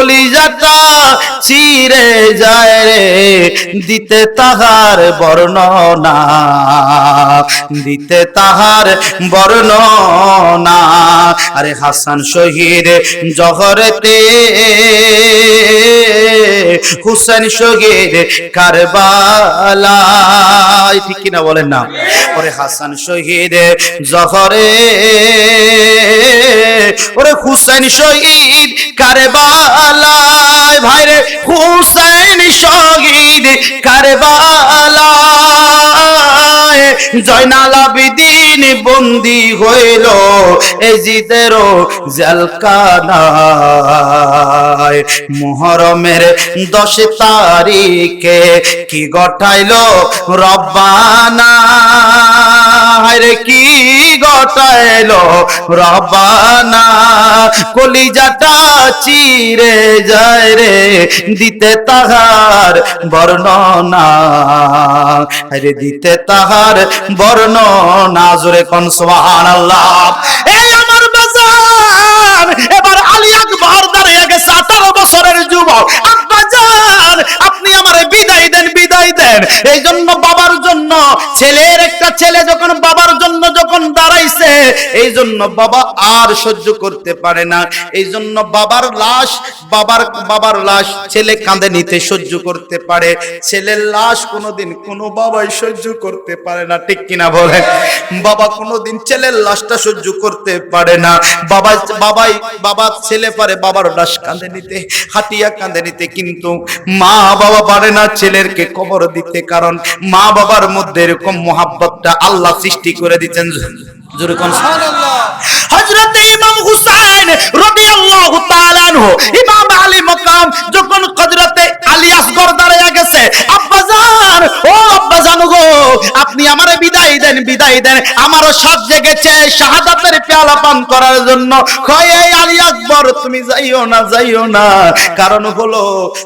কলিজাটা চিরে যায় রে দিতে তাহার বর্ণনা দিতে তাহার বর্ণনা। আরে হাসান শহীদ, জহরতে। হুসেন শহীদ কারবালা ঠিক কিনা বলেন না? ওরে হাসান শহীদ, জহরে। ওরে হুসেন শহীদ, কারবালায়। ভাইরে, হুসেন শহীদ, কারবালায়। জয়নাল আবিদিন বন্দি হইল এজিদেরও জেলকানায় মুহরমের দশ তারিখে কি গঠাইল রব্বানা? রে, কি গটাইল রব্বানা, কলিজাটা চিরে যায় রে, দিতে তাহার বর্ণনা। রে, দিতে তাহার বর্ণনা। জোরে কোন সুবহানাল্লাহ। এই আমার বাজার এবার আলী আকবর দাঁড়িয়ে গেছে আঠারো বছরের যুবক। আব্বাজান আপনি আমার বিদায় দেন বিদায় দেন। এই জন্য বাবার জন্য একটা ছেলে যখন বাবার জন্য যখন দাঁড়াইছে এই জন্য বাবা আর সহ্য করতে পারে না। এই জন্য বাবার লাশ, বাবার বাবার লাশ ছেলে কাঁধে নিতে সহ্য করতে পারে। ছেলের লাশ কোনোদিন কোনো বাবাই সহ্য করতে পারে না। ঠিক কিনা বাবা কোনোদিন ছেলের লাশটা সহ্য করতে পারে না। বাবা, বাবাই, বাবা ছেলে পারে বাবার লাশ কাঁধে নিতে, হাতিয়া কাঁধে নিতে। কিন্তু মা বাবা পারে না ছেলেরকে কবর দিতে। কারণ মা বাবার মধ্যে এরকম মোহাব্বতটা আল্লাহ সৃষ্টি করে দিচ্ছেন। জোরে কোন হযরত ইমাম হুসাইন তাআলা ইমাম আলী যখন আলী গেছে ও গো, আপনি আমারে বিদায় দেন বিদায় দেন। সব জেগেছে শাহাদাতের পেয়ালা পান করার জন্য। কয়, এই আলী আকবর তুমি যাইও না যাইও না। কারণ হলো,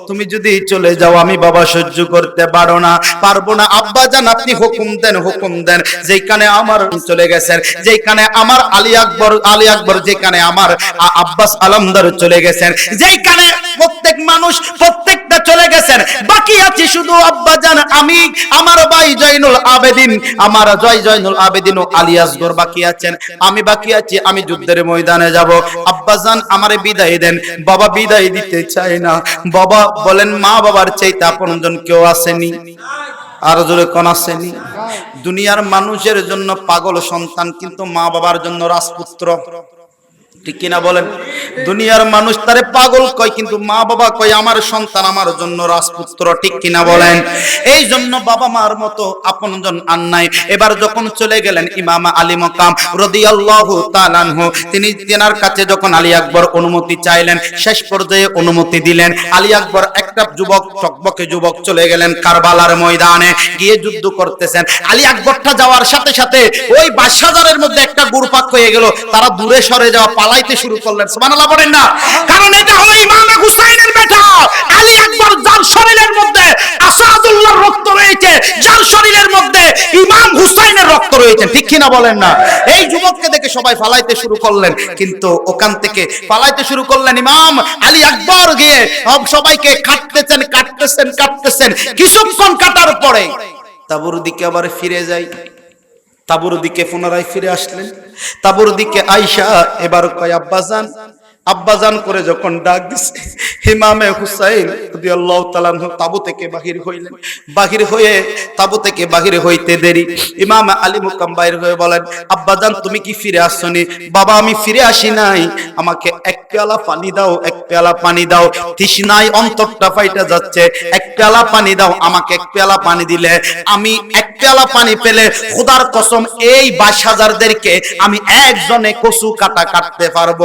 তুমি যদি চলে যাও, আমি বাবা সহ্য করতে পারো না, পারব না। আব্বাজান আপনি হুকুম দেন হুকুম দেন। যেখানে আমার চলে গেছেন যেখানে আমার আলী আকবর আলী আকবর যেখানে আমার আব্বাস আলমদার চলে গেছেন। যেখানে প্রত্যেক মানুষ প্রত্যেকটা চলে গেছেন। বাকি আছে শুধু আব্বাজান, আমি, আমার ভাই জয়নুল আবেদিন, আমার জয় জয়নুল আবেদিন ও আলী আসগর বাকি আছেন। আমি বাকি আছি, আমি যুদ্ধের ময়দানে যাব। আব্বাজান, আমারে বিদায় দেন। বাবা বিদায় দিতে চায় না। বাবা বলেন, মা বাবার চাইতে আপনজন কেউ আসেনি। আর জোরে কোন আসেনি? দুনিয়ার মানুষের জন্য পাগল সন্তান কিন্তু মা বাবার জন্য রাজপুত্র। ঠিক কিনা বলেন? দুনিয়ার মানুষ তারে পাগল কয়, কিন্তু মা বাবা কয়, আমার সন্তান আমার জন্য রাজপুত্র, ঠিক কিনা বলেন? এই জন্য বাবা মার মতো আপনজন আর নাই। এবার যখন চলে গেলেন ইমাম আলী মকাম রাদিয়াল্লাহু তাআলা তিনি তেনার কাছে যখন আলী আকবর অনুমতি চাইলেন, শেষ পর্যায়ে অনুমতি দিলেন। আলী আকবর একটা যুবক, চকবকে যুবক চলে গেলেন কারবালার ময়দানে, গিয়ে যুদ্ধ করতেছেন। আলী আকবরটা যাওয়ার সাথে সাথে ওই বাইশ হাজারের মধ্যে একটা গুরুপাক হয়ে গেল। তারা দূরে সরে যাওয়া পালাইতে শুরু করলেন। সুবহানাল্লাহ বলেন না। কারণ এটা হলো ইমাম হুসাইনের বেটা। আলী আকবর যার শরীরের মধ্যে আসাদুল্লাহর রক্ত রয়েছে যার শরীরের মধ্যে ইমাম হুসাইনের রক্ত রয়েছে ঠিক কিনা বলেন না? এই যুবককে দেখে সবাই পালাইতে শুরু করলেন কিন্তু ওখান থেকে পালাইতে শুরু করলেন ইমাম আলী আকবর গিয়ে সব সবাইকে কাটতেছেন কাটতেছেন কাটতেছেন কিছুক্ষণ কাটার পরে তাবুর দিকে আবার ফিরে যাই। তাবুর দিকে পুনরায় ফিরে আসলেন। তাবুর দিকে আইসা এবার কয় আব্বাজান আব্বাজান করে যখন ডাক দিছে ইমামে হুসাইন তাবু থেকে বাহির হইলেন। বাহির হয়ে তাবু থেকে বাহির হইতে দেরি। ইমাম আলী মুকাম বাহির হয়ে বলেন, আব্বাজান, তুমি কি ফিরে আসছনি বাবা, আমি ফিরে আসি নাই। আমাকে এক পেয়ালা পানি দাও, এক পেয়ালা পানি দাও। তৃষ্ণায় অন্তরটা ফাইটা যাচ্ছে। এক পেয়ালা পানি দাও, আমাকে এক পেয়ালা পানি দিলে। আমি এক পেয়ালা পানি পেলে খোদার কসম, এই বাইশ হাজারদেরকে আমি একজনে কচু কাটা কাটতে পারব।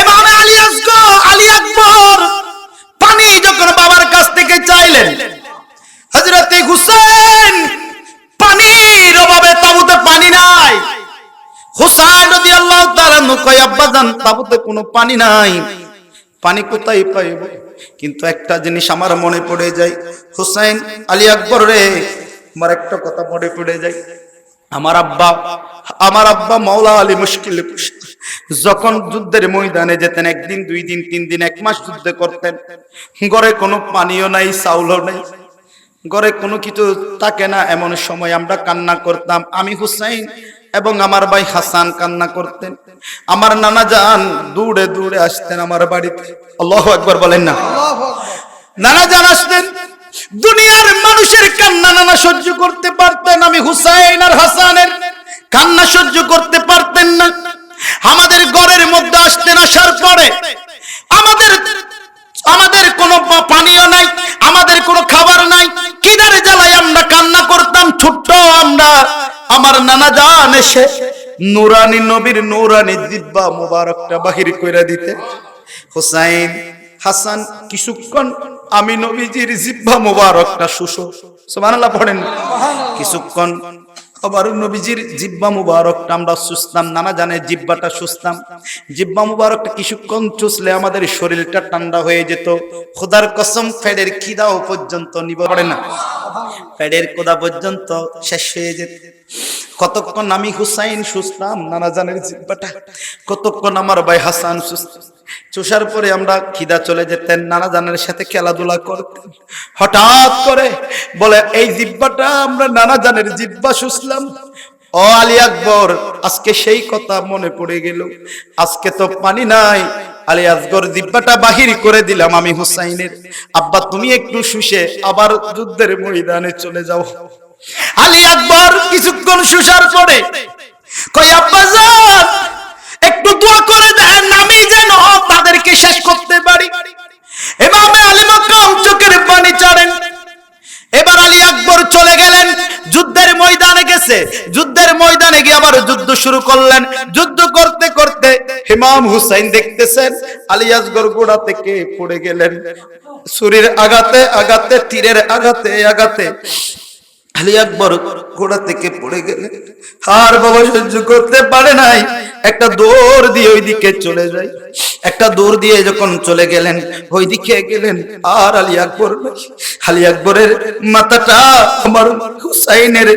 এভাবে আলী আসগর আলী আকবর পানি যখন বাবার কাছ থেকে চাইলেন হযরতে হুসেন পানির অভাবে তাবুতে পানি নাই। হুসাইন রাদিয়াল্লাহু তাআলা কয় আব্বাজান তাবুতে কোনো পানি নাই। পানি কোথায় পাইব? কিন্তু একটা জিনিস আমার মনে পড়ে যায়। হুসাইন আলী আকবর রে আমার একটা কথা মনে পড়ে যায়। আমার আব্বা আমার আব্বা মাওলা আলী মুশকিল যখন যুদ্ধের ময়দানে যেতেন, একদিন, দুই দিন, তিন দিন, এক মাস যুদ্ধ করতেন। ঘরে কোনো পানিও নাই, চাউলও নাই। ঘরে কোনো কিছু থাকে না, এমন সময় আমরা কান্না করতাম। আমি হুসাইন এবং আমার ভাই হাসান কান্না করতেন। আমার নানা যান দূরে দূরে আসতেন আমার বাড়িতে। আল্লাহ একবার বলেন না। নানা যান আসতেন। দুনিয়ার মানুষের কান্না নানা সহ্য করতে পারতেন আমি হুসাইন আর হাসানের। কান্না সহ্য করতে পারতেন না। আমাদের ঘরের মধ্যে আসতেন, আসার পরে আমাদের আমাদের কোনো পানীয় নাই, আমাদের কোনো খাবার নাই। কিদারে জ্বালাই আমরা কান্না করতাম, ছোট্ট আমরা, আমার নানা জান এসে নুরানি নবীর নুরানি জিব্বা মুবারকটা বাহির কইরা দিতে হুসাইন, হাসান কিছুক্ষণ আমি নবীজির জিব্বা মুবারকটা শুষো সুবহানাল্লাহ পড়েন। কিছুক্ষণ আবার নবীজির জিব্বা মুবারকটা আমরা সুস্তাম নানা জানে জিব্বাটা সুস্তাম জিব্বা মুবারকটা কিছুক্ষণ চুষলে আমাদের শরীরটা ঠান্ডা হয়ে যেত। খোদার কসম, ফেডের খিদাও পর্যন্ত নিব পড়ে না। ফেডের কোদা পর্যন্ত শেষ হয়ে যেত। কতক্ষণ আমি হুসাইন সুস্তাম নানা জানের জিব্বাটা। কতক্ষণ আমার ভাই হাসান চুষার পরে আমরা খিদা চলে যেতেন, নানা জানের সাথে খেলাধুলা করতেন। হঠাৎ করে বলে, এই জিব্বাটা, আমরা নানা জানের জিব্বা শুষলাম ও আলী আকবর, আজকে সেই কথা মনে পড়ে গেল। আজকে তো পানি নাই। আলী আসগর জিব্বাটা বাহির করে দিলাম আমি হুসাইনের। আব্বা, তুমি একটু শুষে আবার যুদ্ধের ময়দানে চলে যাও। আলী আকবর কিছুক্ষণ শুষার পরে কই আব্বা একটু দোয়া করে দেন, আমি যেন তাদেরকে শেষ করতে পারি। এমামে আলী মাকাম চোখের পানি ছাড়েন এবার আলী আকবর চলে গেলেন, যুদ্ধের ময়দানে গেছে। যুদ্ধের ময়দানে গিয়ে আবার যুদ্ধ শুরু করলেন। যুদ্ধ করতে করতে ইমাম হুসাইন দেখতেছেন, আলী আসগর গোড়া থেকে পড়ে গেলেন। ছুরির আঘাতে আঘাতে, তীরের আঘাতে আঘাতে। আলী আকবর ঘোড়া থেকে পড়ে গেলেন আর বাবা সহ্য করতে পারে নাই। একটা দৌড় দিয়ে ওইদিকে চলে যায় একটা দৌড় দিয়ে যখন চলে গেলেন, ওইদিকে গেলেন, আর আলী আকবর আলী আকবরের মাথাটা আমার হুসাইনের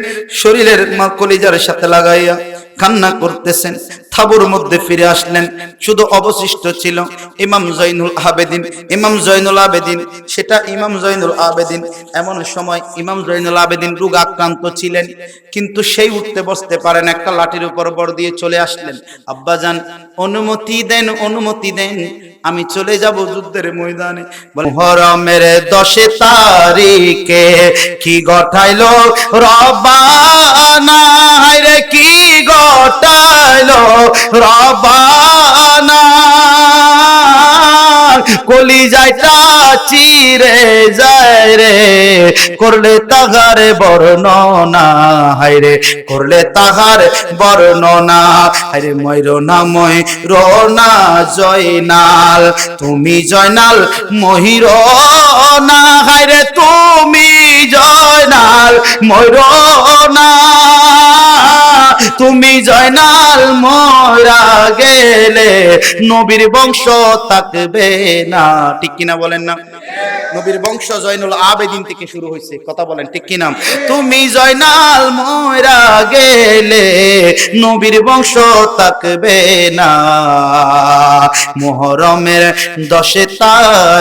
শরীরের মা কলিজার সাথে লাগাইয়া কান্না করতেছেন, থাবুর মধ্যে ফিরে আসলেন। শুধু অবশিষ্ট ছিল ইমাম জৈনুল আবেদিন। ইমাম জৈনুল আবেদিন, সেটা ইমাম জৈনুল আবেদিন। এমন সময় ইমাম জৈনুল আবেদিন রোগ আক্রান্ত ছিলেন, কিন্তু সেই উঠতে বসতে পারেন, একটা লাঠির উপর বড় দিয়ে চলে আসলেন। আব্বাজান অনুমতি দেন অনুমতি দেন, আমি চলে যাব যুদ্ধের ময়দানে। মহরমের দশে তারিখে কি গঠাইলো রবানা রে কি গটাইলো রবানা কলি যাইটা চিরে যায় রে, করলে তাহার বর্ণনা হাইরে করলে তাহার বর্ণনা। হাইরে ময়ূর না ময়ূর না জয়নাল, তুমি জয়নাল মহির না হাইরে তুমি জয়নাল ময়ূর না তুমি জয়নাল মরা গেলে নবীর বংশ থাকবে না। ঠিক কিনা বলেন না? নবীর বংশ জয়নুল আবেদিন থেকে শুরু হয়েছে। কথা বলেন, ঠিক কিনা? তুমি জয়নাল মরা গেলে নবীর বংশ থাকবে না। মোহরমের দশে তার